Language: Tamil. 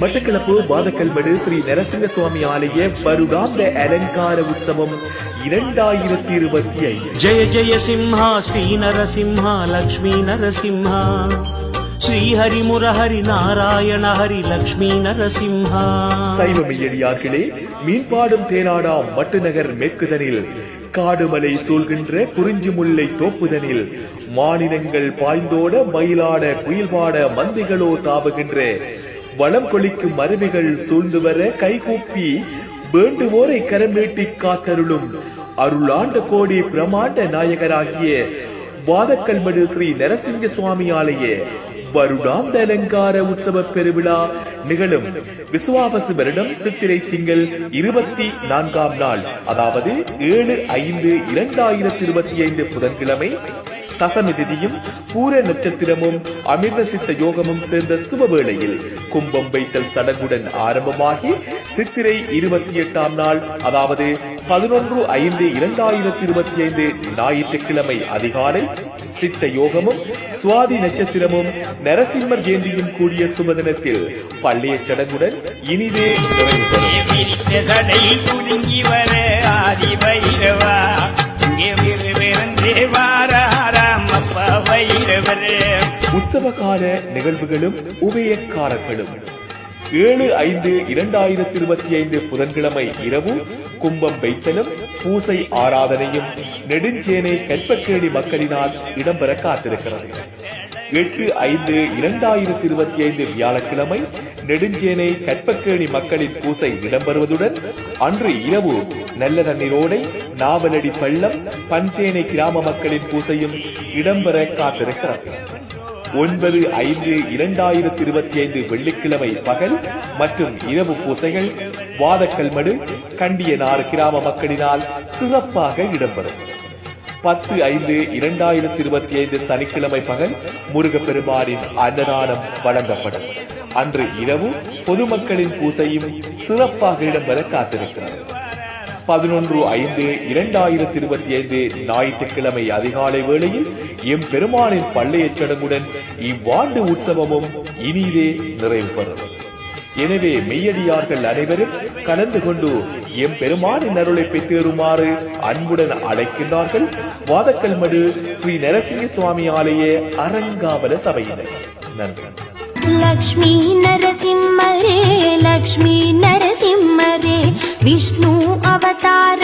மட்டக்களப்பு வாதக்கல்மடு ஸ்ரீ நரசிங்க சுவாமி ஆலய வருடாந்த அலங்கார உற்சவம் இரண்டாயிரத்தி இருபத்தி ஐந்து. ஜெய ஜெய சிம்ஹா ஸ்ரீ நரசிம்ஹா லக்ஷ்மி நரசிம்ஹா. ஸ்ரீஹரி முரஹரி நாராயண ஹரி லக்ஷ்மி நரசிம்ஹா. சைவமையடியார்களே மீன்பாடும் தேராடா மட்டுநகர் மேற்குதனில் காடுமலை சூழ்கின்ற குறிஞ்சி முல்லை தோப்புதனில் மாநிலங்கள் பாய்ந்தோட மயிலாட குயில்பாட மந்திகளோ தாவுகின்ற வளம் கொளிக்கும் அருவிகள் சூழ்ந்து வர கைகூப்பி வேண்டுவோரை கரம் நீட்டி காத்தருளும் அருளாண்ட கோடி பிரமாண்ட நாயகராகிய வாதக்கல்மடு ஸ்ரீ நரசிங்க சுவாமி ஆலய வருடாந்த அலங்கார உற்சவ பெருவிழா நிகழும். விசுவாபசு வருடம் சித்திரை திங்கள் இருபத்தி நான்காம் நாள் அதாவது ஏழு ஐந்து இரண்டாயிரத்தி இருபத்தி ஐந்து புதன்கிழமை தசமி திதியும் பூர நட்சத்திரமும் அமிர்த சித்த யோகமும் சேர்ந்த சுபவேளையில் கும்பம் வைத்தல் சடங்குடன் ஆரம்பமாகி சித்திரை இருபத்தி எட்டாம் நாள் அதாவது பதினொன்று ஐந்து இரண்டாயிரத்தி இருபத்தி ஐந்து ஞாயிற்றுக்கிழமை அதிகாலை சித்த யோகமும் சுவாதி நட்சத்திரமும் நரசிம்மர் ஜெயந்தியும் கூடிய சுபதினத்தில் பள்ளிய சடங்குடன் இனிதே நிறைவு பெறும் உற்சவகால நிகழ்வுகளும் உபயக்காரர்களும். ஏழு ஐந்து இரண்டாயிரத்தி இருபத்தி ஐந்து புதன்கிழமை இரவு கும்பம் வைத்தலும் பூசை ஆராதனையும் நெடுஞ்சேனை கற்பக்கேணி மக்களினால் இடம்பெற காத்திருக்கிறது. எட்டு ஐந்து இரண்டாயிரத்தி இருபத்தி ஐந்து வியாழக்கிழமை நெடுஞ்சேனை கற்பக்கேணி மக்களின் பூசை இடம்பெறுவதுடன் அன்று இரவு நல்ல தண்ணீரோடை நாவலடி பள்ளம் பஞ்சேனை கிராம மக்களின் பூசையும் இடம்பெற காத்திருக்கிறது. ஒன்பது ஐந்து இரண்டாயிரத்தி இருபத்தி ஐந்து வெள்ளிக்கிழமை பகல் மற்றும் இரவு பூசைகள் வாதக்கல்மடு கண்டியனாறு கிராம மக்களினால் சிறப்பாக இடம்பெறும். பத்து ஐந்து இரண்டாயிரத்தி இருபத்தி ஐந்து சனிக்கிழமை பகல் முருகப்பெருமானின் அன்னதானம் வழங்கப்படும். அன்று இரவு பொதுமக்களின் பூசையும் சிறப்பாக இடம்பெற காத்திருக்கிறது. பதினொன்று ஐந்து இரண்டாயிரத்தி இருபத்தி ஐந்து ஞாயிற்றுக்கிழமை அதிகாலை வேளையில் எம்பெருமானின் பள்ளியச் சடங்குடன் இவ்வாண்டு உற்சவமும் இனியிலே நிறைவு பெறும். எனவே மெய்யடியார்கள் அனைவரும் கலந்து கொண்டு எம்பெருமானின் அருளை பெற்றேறுமாறு அன்புடன் அழைக்கின்றார்கள். வாதக்கல் மடு ஸ்ரீ நரசிங்க சுவாமி ஆலய அரங்காவல சபையினர். நன்றி. லக்ஷ்மி நரசிம்மரே லக்ஷ்மி நர విష్ణు అవతార